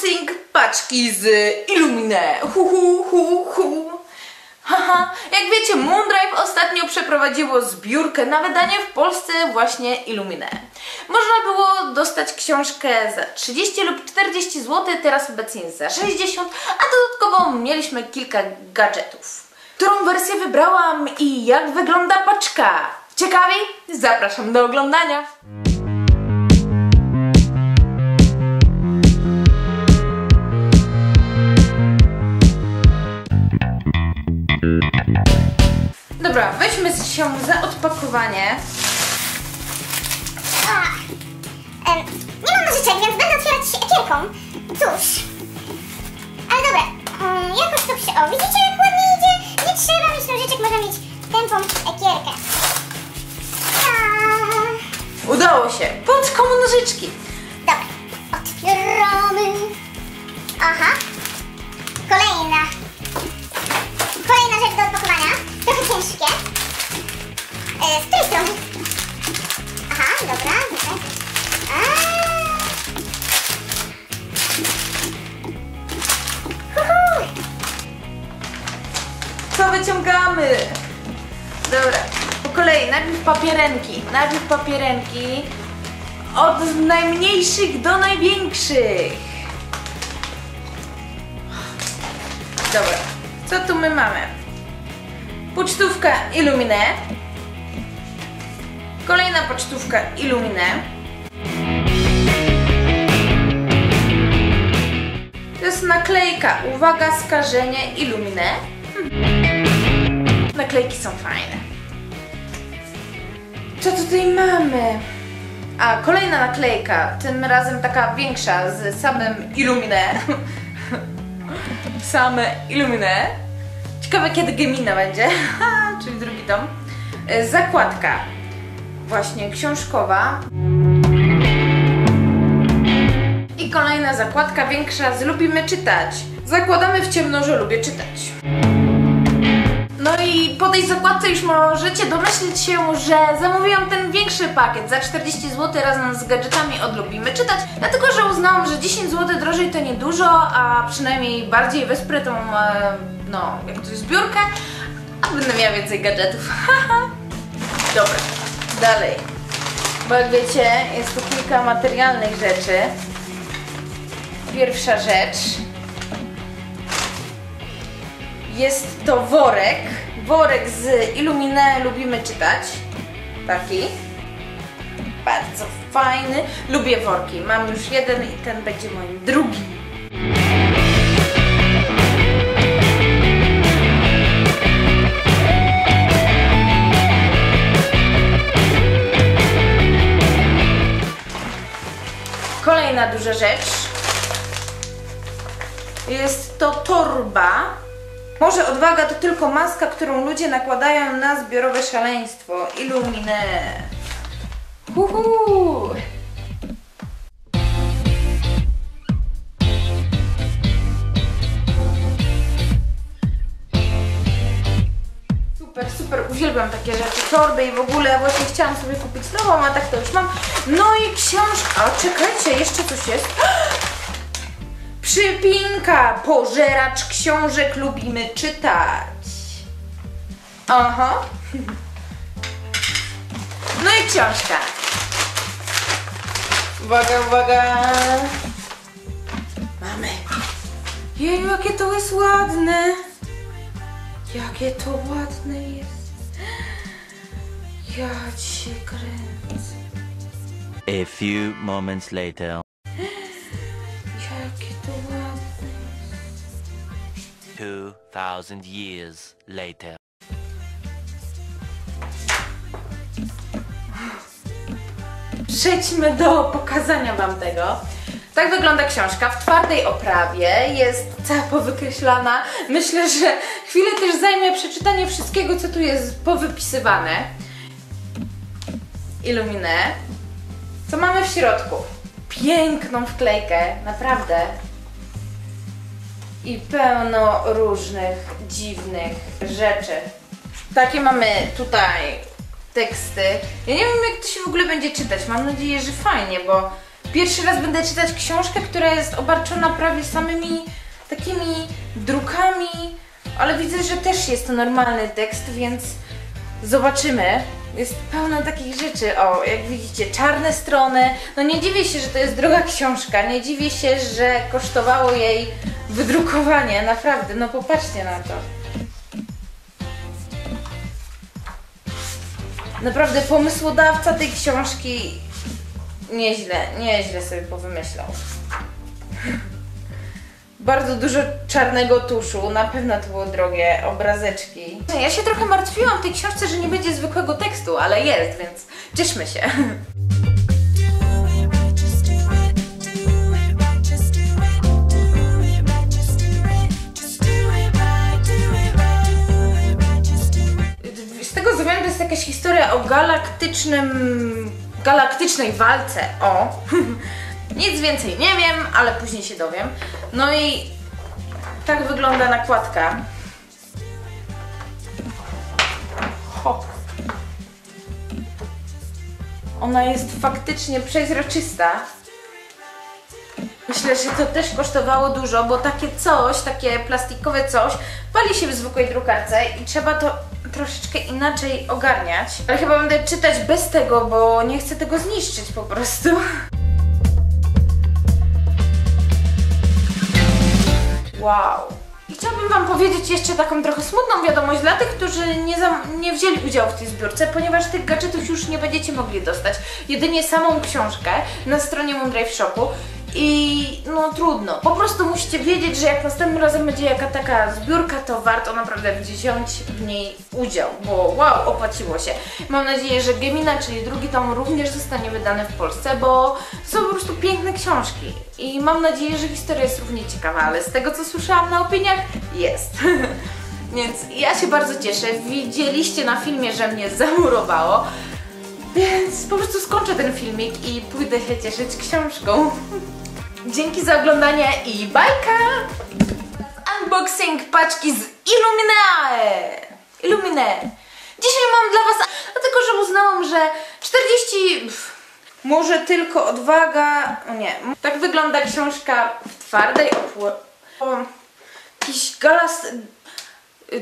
unboxing paczki z Illumine. Hu, hu, hu, hu. Haha, jak wiecie, Moondrive ostatnio przeprowadziło zbiórkę na wydanie w Polsce właśnie Illumine. Można było dostać książkę za 30 lub 40 zł, teraz obecnie za 60, a dodatkowo mieliśmy kilka gadżetów. Którą wersję wybrałam i jak wygląda paczka? Ciekawi? Zapraszam do oglądania. Dobra, weźmy się za odpakowanie. A, em, nie mam nożyczek, więc będę otwierać ekierką. Cóż. Ale dobra, um, jakoś to przy... O, widzicie jak ładnie idzie? Nie trzeba mieć nożyczek, można mieć tępą ekierkę. A, Udało się. Bądź komu nożyczki. dobra, otwieramy. Aha. Kolejna. Ciężkie. E, z której strony? Aha, dobra, dobra. Co wyciągamy? Dobra, po kolei. Najpierw papierenki. Najpierw papierenki. Od najmniejszych do największych. Dobra, co tu my mamy? Pocztówka Illumine. Kolejna pocztówka Illumine. To jest naklejka. Uwaga, skażenie Illumine. Naklejki są fajne. Co tutaj mamy? A, kolejna naklejka. Tym razem taka większa z samym Illumine. Same Illumine. Ciekawe kiedy Gemina będzie. Czyli drugi tom. E, Zakładka. Właśnie książkowa. I kolejna zakładka większa z Lubimy czytać. Zakładamy w ciemno, że lubię czytać. No i po tej zakładce już możecie domyślić się, że zamówiłam ten większy pakiet za 40 zł razem z gadżetami od Lubimy Czytać, dlatego że uznałam, że 10 zł drożej to niedużo, a przynajmniej bardziej wesprę tą, e, no, jak to jest zbiórkę, a będę miała więcej gadżetów. Dobra, dalej. Bo jak wiecie, jest tu kilka materialnych rzeczy. Pierwsza rzecz jest to worek. Worek z Illumine lubimy czytać. Taki. Bardzo fajny. Lubię worki. Mam już jeden i ten będzie moim drugim. Rzecz. Jest to torba. Może odwaga to tylko maska, którą ludzie nakładają na zbiorowe szaleństwo. Illumine. Uhu. Uwielbiam takie rzeczy, torby i w ogóle właśnie chciałam sobie kupić nową, a tak to już mam. No i książka, a czekajcie, jeszcze coś jest. Przypinka, pożeracz książek, lubimy czytać. Aha. No i książka. Uwaga, uwaga. Mamy. Jeju, jakie to jest ładne. Jakie to ładne jest. Ja cię kręcę. A few moments later. Jakie to ładne. 2000 years later. Przejdźmy do pokazania Wam tego. Tak wygląda książka w twardej oprawie, jest cała powykreślana. Myślę, że chwilę też zajmie przeczytanie wszystkiego, co tu jest powypisywane. Illumine. Co mamy w środku? Piękną wklejkę, naprawdę. I pełno różnych dziwnych rzeczy. Takie mamy tutaj teksty. Ja nie wiem, jak to się w ogóle będzie czytać. Mam nadzieję, że fajnie, bo Pierwszy raz będę czytać książkę, która jest obarczona prawie samymi takimi drukami, ale widzę, że też jest to normalny tekst, więc zobaczymy. Jest pełno takich rzeczy. O, jak widzicie, czarne strony. No nie dziwię się, że to jest droga książka. Nie dziwię się, że kosztowało jej wydrukowanie. Naprawdę, no popatrzcie na to. Naprawdę pomysłodawca tej książki nieźle, nieźle sobie powymyślał. Bardzo dużo czarnego tuszu, na pewno to było drogie obrazeczki. Ja się trochę martwiłam w tej książce, że nie będzie zwykłego tekstu, ale jest, więc cieszmy się. Z tego to jest jakaś historia o galaktycznym... galaktycznej walce. O! Nic więcej nie wiem, ale później się dowiem. No i tak wygląda nakładka. Ho. Ona jest faktycznie przezroczysta. Myślę, że to też kosztowało dużo, bo takie coś, takie plastikowe coś, pali się w zwykłej drukarce i trzeba to troszeczkę inaczej ogarniać. Ale chyba będę czytać bez tego, bo nie chcę tego zniszczyć po prostu. Wow. I chciałabym Wam powiedzieć jeszcze taką trochę smutną wiadomość dla tych, którzy nie, nie wzięli udziału w tej zbiórce, ponieważ tych gadżetów już nie będziecie mogli dostać. Jedynie samą książkę na stronie Moondrive Shopu i no trudno. Po prostu musicie wiedzieć, że jak następnym razem będzie jaka taka zbiórka, to warto naprawdę wziąć w niej udział, bo wow, opłaciło się. Mam nadzieję, że Gemina, czyli drugi tom również zostanie wydany w Polsce, bo są po prostu piękne książki i mam nadzieję, że historia jest równie ciekawa, ale z tego co słyszałam na opiniach, jest. Więc ja się bardzo cieszę. Widzieliście na filmie, że mnie zamurowało. Więc po prostu skończę ten filmik i pójdę się cieszyć książką. Dzięki za oglądanie i bajka! Unboxing paczki z Illuminae! Illuminae! Dzisiaj mam dla Was, dlatego że uznałam, że 40... pff, może tylko odwaga... o Nie. Tak wygląda książka w twardej opło... Jakiś galas...